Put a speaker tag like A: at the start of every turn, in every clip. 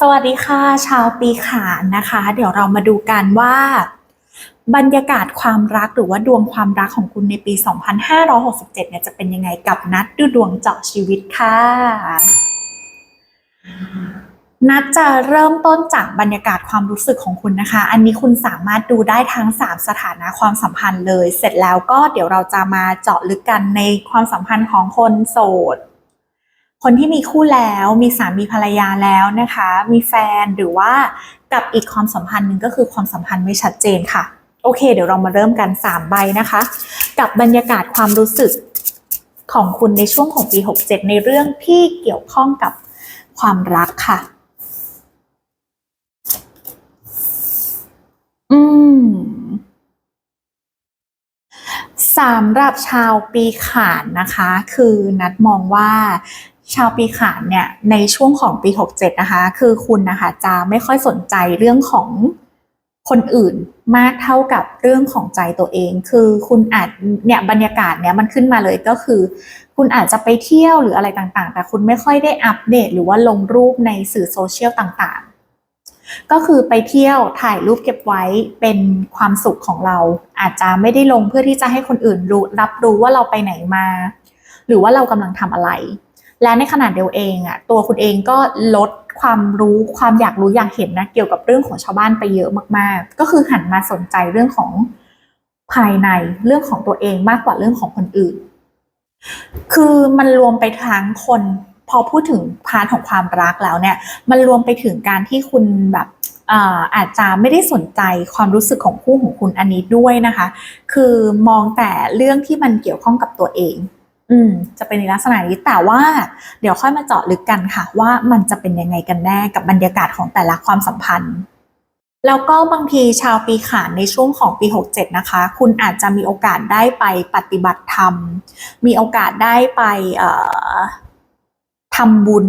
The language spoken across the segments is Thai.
A: สวัสดีค่ะ ชาวปีขานนะคะ เดี๋ยวเรามาดูกันว่า บรรยากาศความรักหรือว่าดวงความรักของคุณในปี 2567 เนี่ยจะเป็นยังไงกับนัดดูดวงเจาะชีวิตค่ะ นัดจะเริ่มต้นจากบรรยากาศความรู้สึกของคุณนะคะ อันนี้คุณสามารถดูได้ทั้ง 3 สถานะความสัมพันธ์เลย เสร็จแล้วก็เดี๋ยวเราจะมาเจาะลึกกันในความสัมพันธ์ของคนโสด คนที่มีคู่แล้วมีสามีภรรยาแล้วนะคะ มีแฟนหรือว่ากับอีกความสัมพันธ์หนึ่งก็คือความสัมพันธ์ไม่ชัดเจนค่ะ โอเค เดี๋ยวเรามาเริ่มกัน 3 ใบนะคะ กับบรรยากาศความรู้สึกของคุณในช่วงของปี 67 ในเรื่องที่เกี่ยวข้องกับความรักค่ะ อืมสำหรับชาวปีขานนะคะ คือนัดมองว่า ชาวปีขานเนี่ยในช่วงของปี 67 นะคะ คือคุณนะคะจะไม่ค่อยสนใจเรื่องของคนอื่นมากเท่ากับเรื่องของใจตัวเอง คือคุณอาจเนี่ยบรรยากาศเนี่ยมันขึ้นมาเลยก็คือ คุณอาจจะไปเที่ยวหรืออะไรต่างๆ แต่คุณไม่ค่อยได้อัปเดตหรือว่าลงรูปในสื่อโซเชียลต่างๆ ก็คือไปเที่ยวถ่ายรูปเก็บไว้เป็นความสุขของเรา อาจจะไม่ได้ลงเพื่อที่จะให้คนอื่นรู้รับรู้ว่าเราไปไหนมา หรือว่าเรากำลังทำอะไร และในขณะเดียวเองอะตัวคุณเองก็ลดความรู้ความอยากรู้อยากเห็นนะเกี่ยวกับเรื่องของชาวบ้านไปเยอะมาก ๆ ก็คือหันมาสนใจเรื่องของภายในเรื่องของตัวเองมากกว่าเรื่องของคนอื่น คือมันรวมไปทั้งคน พอพูดถึงพาร์ทของความรักแล้วเนี่ย มันรวมไปถึงการที่คุณแบบอาอาจจะไม่ได้สนใจความรู้สึกของคู่ของคุณอันนี้ด้วยนะคะ คือมองแต่เรื่องที่มันเกี่ยวข้องกับตัวเอง อืมจะเป็นในลักษณะนี้แต่ว่าเดี๋ยวค่อยมาเจาะลึกกันค่ะ ว่ามันจะเป็นยังไงกันแน่กับบรรยากาศของแต่ละความสัมพันธ์ แล้วก็บางทีชาวปีขานในช่วงของปี 67 นะคะ คุณอาจจะมีโอกาสได้ไปปฏิบัติธรรม มีโอกาสได้ไปเอ่อทำบุญ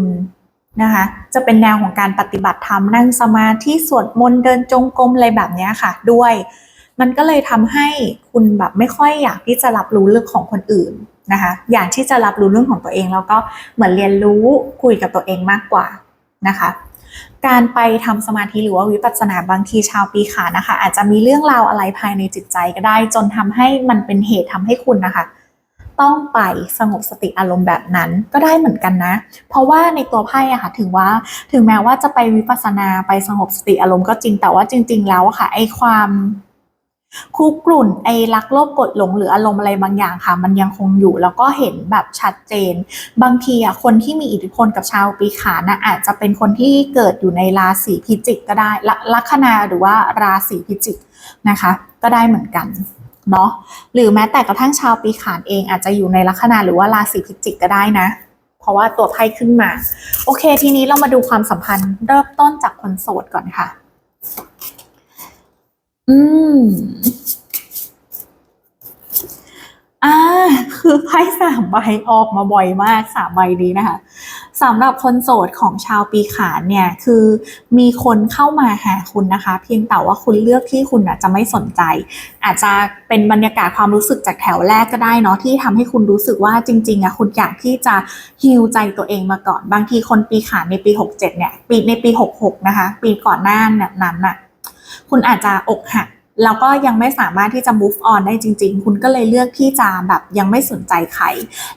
A: นะคะ จะเป็นแนวของการปฏิบัติธรรมนั่งสมาธิสวดมนต์เดินจงกรมอะไรแบบนี้ค่ะ ด้วย มันก็เลยทำให้คุณแบบไม่ค่อยอยากที่จะรับรู้เรื่องของคนอื่น นะคะอยากที่จะรับรู้เรื่องของตัวเองแล้วก็เหมือนเรียนรู้คุยกับตัวเองมากกว่านะคะการไปทำสมาธิหรือว่าวิปัสสนาบางทีชาวปีขานะคะ อาจจะมีเรื่องราวอะไรภายในจิตใจก็ได้ จนทำให้มันเป็นเหตุทำให้คุณนะคะ ต้องไปสงบสติอารมณ์แบบนั้นก็ได้เหมือนกันนะ เพราะว่าในตัวไพ่อะค่ะถึงว่าถึงแม้ว่าจะไปวิปัสสนาไปสงบสติอารมณ์ก็จริงแต่ว่าจริง ๆ แล้วอะค่ะไอความ คุกรุ่นไอรักโลภกดหลงหรืออารมณ์อะไรบางอย่างค่ะ มันยังคงอยู่แล้วก็เห็นแบบชัดเจน บางทีอะคนที่มีอิทธิพลกับชาวปีขานนะอาจจะเป็นคนที่เกิดอยู่ในราศีพิจิกก็ได้ละลัคนาหรือว่าราศีพิจิกนะคะ ก็ได้เหมือนกันเนาะหรือแม้แต่กระทั่งชาวปีขานเองอาจจะอยู่ในลัคนาหรือว่าราศีพิจิกก็ได้นะ เพราะว่าตัวไพ่ขึ้นมา โอเค ทีนี้เรามาดูความสัมพันธ์เริ่มต้นจากคนโสดก่อนค่ะ อืม อ่า คือไพ่สามใบออกมาบ่อยมากสามใบนี้นะคะสำหรับคนโสดของชาวปีขานเนี่ยคือมีคนเข้ามาหาคุณนะคะ เพียงแต่ว่าคุณเลือกที่คุณอะจะไม่สนใจ อาจจะเป็นบรรยากาศความรู้สึกจากแถวแรกก็ได้เนาะที่ทำให้คุณรู้สึกว่าจริงๆอะคุณอยากที่จะฮิวใจตัวเองมาก่อน บางทีคนปีขานในปี 67เนี่ยปีในปี 66นะคะ ปีก่อนหน้านั้นน่ะ คุณอาจจะอกหักแล้วก็ยังไม่สามารถที่จะ move on ได้จริง ๆ คุณก็เลยเลือกที่จะแบบยังไม่สนใจใคร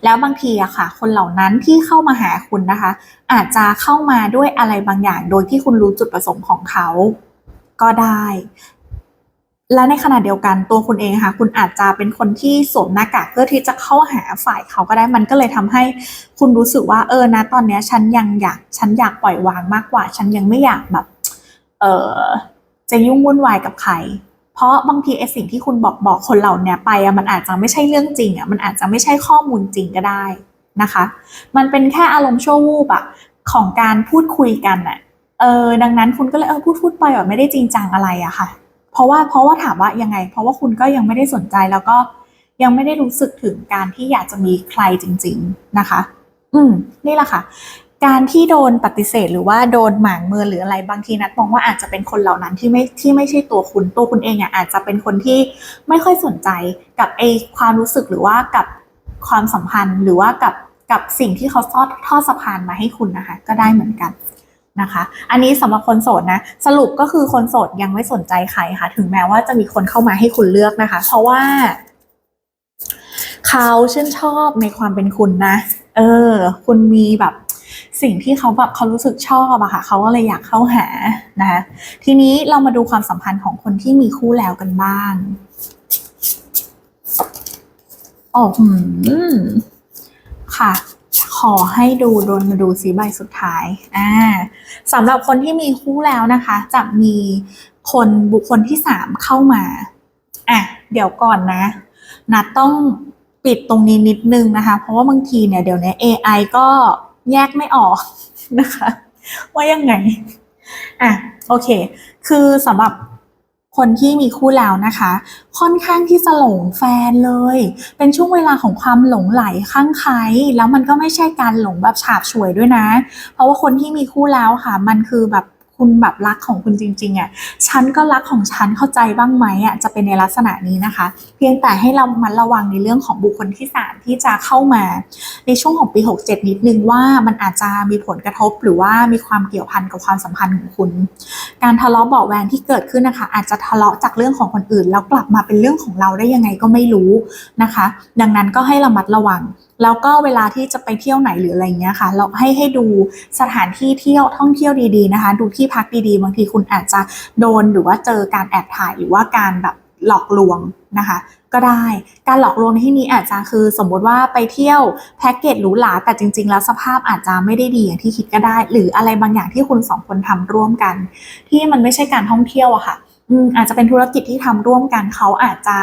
A: แล้วบางทีอะค่ะ คนเหล่านั้นที่เข้ามาหาคุณนะคะ อาจจะเข้ามาด้วยอะไรบางอย่าง โดยที่คุณรู้จุดประสงค์ของเขาก็ได้ และในขณะเดียวกันตัวคุณเองค่ะ คุณอาจจะเป็นคนที่สวมหน้ากากเพื่อที่จะเข้าหาฝ่ายเขาก็ได้มันก็เลยทำให้คุณรู้สึกว่าเออนะตอนเนี้ยฉันยังอยากฉันอยากปล่อยวางมากกว่า ฉันยังไม่อยากแบบ เออ จะยุ่งวุ่นวายกับใคร เพราะบางทีไอสิ่งที่คุณบอกบอกคนเหล่านี้ไปอะมันอาจจะไม่ใช่เรื่องจริงอะมันอาจจะไม่ใช่ข้อมูลจริงก็ได้นะคะ มันเป็นแค่อารมณ์ชั่ววูบอะของการพูดคุยกันอะเออดังนั้นคุณก็เลยเออพูดพูดไปแบบไม่ได้จริงจังอะไรอะค่ะ เพราะว่าเพราะว่าถามว่ายังไง เพราะว่าคุณก็ยังไม่ได้สนใจแล้วก็ยังไม่ได้รู้สึกถึงการที่อยากจะมีใครจริง ๆนะคะ อืม นี่แหละค่ะ การที่โดนปฏิเสธหรือว่าโดนหมางเมินหรืออะไรบางทีนัดมองว่าอาจจะเป็นคนเหล่านั้นที่ไม่ที่ไม่ใช่ตัวคุณตัวคุณเองอะอาจจะเป็นคนที่ไม่ค่อยสนใจกับไอความรู้สึกหรือว่ากับความสัมพันธ์หรือว่ากับกับสิ่งที่เขาทอดทอดสะพานมาให้คุณนะคะ ก็ได้เหมือนกันนะคะ อันนี้สำหรับคนโสดนะสรุปก็คือคนโสดยังไม่สนใจใครค่ะ ถึงแม้ว่าจะมีคนเข้ามาให้คุณเลือกนะคะ เพราะว่าเขาชื่นชอบในความเป็นคุณนะ เออ คุณมีแบบ สิ่งที่เขาแบบเขารู้สึกชอบอะค่ะเขาก็เลยอยากเข้าหานะคะทีนี้เรามาดูความสัมพันธ์ของคนที่มีคู่แล้วกันบ้างโอ้หืมค่ะ ขอให้ดูโดนมาดูสีใบสุดท้ายอ่าสำหรับคนที่มีคู่แล้วนะคะ จะมีคนบุคคลที่สามเข้ามาอะเดี๋ยวก่อนนะนัดต้องปิดตรงนี้นิดนึงนะคะ เพราะว่าบางทีเนี่ยเดี๋ยวนี้ AI ก็ แยกไม่ออกนะคะ ว่ายังไงอะโอเค คือสำหรับคนที่มีคู่แล้วนะคะ ค่อนข้างที่จะหลงแฟนเลย เป็นช่วงเวลาของความหลงไหลข้างใครแล้วมันก็ไม่ใช่การหลงแบบฉาบฉวยด้วยนะ เพราะว่าคนที่มีคู่แล้วค่ะ มันคือแบบ คุณแบบรักของคุณจริงๆอะฉันก็รักของฉันเข้าใจบ้างไหมอะจะเป็นในลักษณะนี้นะคะ เพียงแต่ให้เรามันระวังในเรื่องของบุคคลที่สามที่จะเข้ามา ในช่วงของปี 67 นิดนึงว่ามันอาจจะมีผลกระทบหรือว่ามีความเกี่ยวพันกับความสัมพันธ์ของคุณ การทะเลาะเบาแวงที่เกิดขึ้นนะคะ อาจจะทะเลาะจากเรื่องของคนอื่น แล้วกลับมาเป็นเรื่องของเราได้ยังไงก็ไม่รู้นะคะ ดังนั้นก็ให้ระมัดระวังแล้วก็เวลาที่จะไปเที่ยวไหนหรืออะไรเงี้ยค่ะ เราให้ให้ดูสถานที่เที่ยวท่องเที่ยวดีๆนะคะ ดูที่พักดีๆ บางทีคุณอาจจะโดนหรือว่าเจอการแอบถ่ายหรือว่าการแบบหลอกลวงนะคะก็ได้การหลอกลวงในที่นี้อาจจะคือสมมติว่าไปเที่ยวแพ็กเกจหรูหราแต่จริง ๆ แล้วสภาพอาจจะไม่ได้ดีอย่างที่คิดก็ได้ หรืออะไรบางอย่างที่คุณสองคนทำร่วมกัน ที่มันไม่ใช่การท่องเที่ยวอะค่ะอาจจะเป็นธุรกิจที่ทำร่วมกันเขาอาจจะ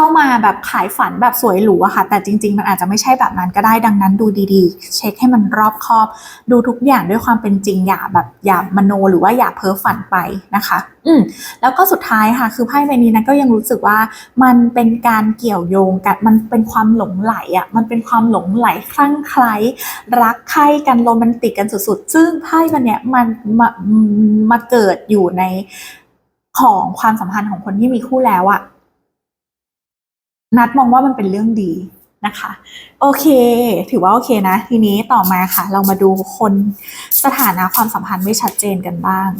A: เข้ามาแบบขายฝันแบบสวยหรูอะค่ะ แต่จริง ๆ มันอาจจะไม่ใช่แบบนั้นก็ได้ดังนั้นดูดีๆ เช็คให้มันรอบคอบ ดูทุกอย่างด้วยความเป็นจริงอย่าแบบอย่ามโนหรือว่าอย่าเพ้อฝันไปนะคะ อืมแล้วก็สุดท้ายค่ะ คือไพ่ใบนี้นะก็ยังรู้สึกว่ามันเป็นการเกี่ยวโยงกันมันเป็นความหลงไหลอะมันเป็นความหลงไหลคลั่งไคล้รักใคร่กันโรแมนติกกันสุดๆ ซึ่งไพ่ใบเนี้ยมันมามาเกิดอยู่ในของความสัมพันธ์ของคนที่มีคู่แล้วอะ นัดมองว่ามันเป็นเรื่องดีนะคะ โอเค ถือว่าโอเคนะ ทีนี้ต่อมาค่ะ เรามาดูคนสถานะความสัมพันธ์ไม่ชัดเจนกันบ้าง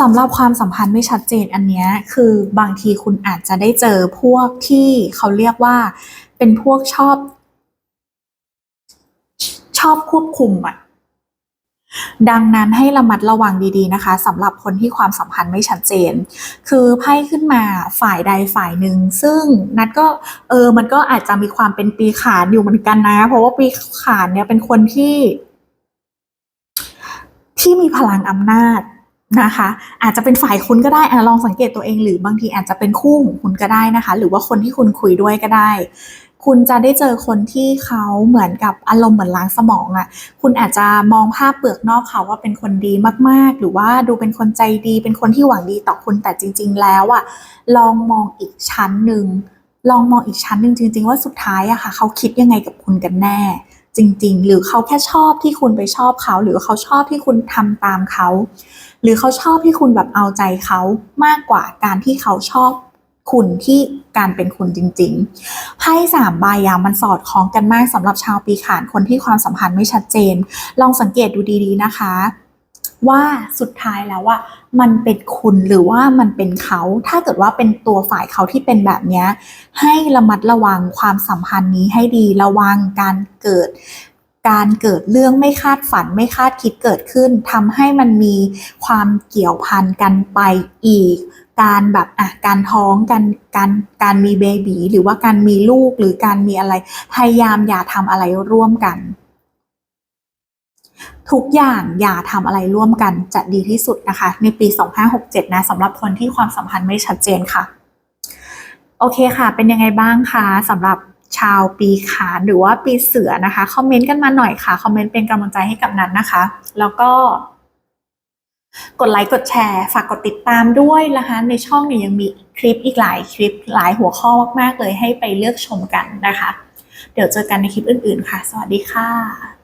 A: สำหรับความสัมพันธ์ไม่ชัดเจนอันนี้คือบางทีคุณอาจจะได้เจอพวกที่เขาเรียกว่าเป็นพวกชอบ ชอบควบคุมอะ ดังนั้นให้ระมัดระวังดีๆนะคะสำหรับคนที่ความสัมพันธ์ไม่ชัดเจน คือไพ่ขึ้นมาฝ่ายใดฝ่ายหนึ่ง ซึ่งนัดก็เออมันก็อาจจะมีความเป็นปีขานอยู่เหมือนกันนะ เพราะว่าปีขานเนี่ยเป็นคนที่ ที่มีพลังอำนาจนะคะ อาจจะเป็นฝ่ายคุณก็ได้อลองสังเกตตัวเองหรือบางทีอาจจะเป็นคู่ของคุณก็ได้นะคะ หรือว่าคนที่คุณคุยด้วยก็ได้ คุณจะได้เจอคนที่เขาเหมือนกับอารมณ์เหมือนล้างสมองอะ่ะ คุณอาจจะมองภาพเปลือกนอกเขาว่าเป็นคนดีมากๆ หรือว่าดูเป็นคนใจดี เป็นคนที่หวังดีต่อคุณแต่จริง ๆ แล้วอะ่ะ ลองมองอีกชั้นหนึ่ง ลองมองอีกชั้นหนึ่งจริง ๆ ว่าสุดท้ายอะค่ะ เขาคิดยังไงกับคุณกันแน่ จริง ๆ หรือเขาแค่ชอบที่คุณไปชอบเขา หรือเขาชอบที่คุณทำตามเขา หรือเขาชอบที่คุณแบบเอาใจเขามากกว่าการที่เขาชอบ คุณที่การเป็นคุณจริงๆไพ่สามใบมันสอดคล้องกันมากสำหรับชาวปีขานคนที่ความสัมพันธ์ไม่ชัดเจน ลองสังเกตดูดีๆนะคะ ว่าสุดท้ายแล้วว่ามันเป็นคุณหรือว่ามันเป็นเขา ถ้าเกิดว่าเป็นตัวฝ่ายเขาที่เป็นแบบนี้ให้ระมัดระวังความสัมพันธ์นี้ให้ดีระวังการเกิดการเกิดเรื่องไม่คาดฝันไม่คาดคิดเกิดขึ้นทำให้มันมีความเกี่ยวพันกันไปอีก การแบบอะการท้องกันการการมีเบบีหรือว่าการมีลูกหรือการมีอะไร พยายามอย่าทำอะไรร่วมกัน ทุกอย่างอย่าทำอะไรร่วมกันจะดีที่สุดนะคะ ในปี 2567 นะสำหรับคนที่ความสัมพันธ์ไม่ชัดเจนค่ะ โอเคค่ะ เป็นยังไงบ้างคะสำหรับชาวปีขานหรือว่าปีเสือนะคะ คอมเมนต์กันมาหน่อยค่ะ คอมเมนต์เป็นกำลังใจให้กับนันนะคะ แล้วก็ กดไลค์กดแชร์ ฝากกดติดตามด้วยนะคะ ในช่องเนี่ยยังมีคลิปอีกหลายคลิปหลายหัวข้อมาก ๆ เลยให้ไปเลือกชมกันนะคะ เดี๋ยวเจอกันในคลิปอื่น ๆ ค่ะ สวัสดีค่ะ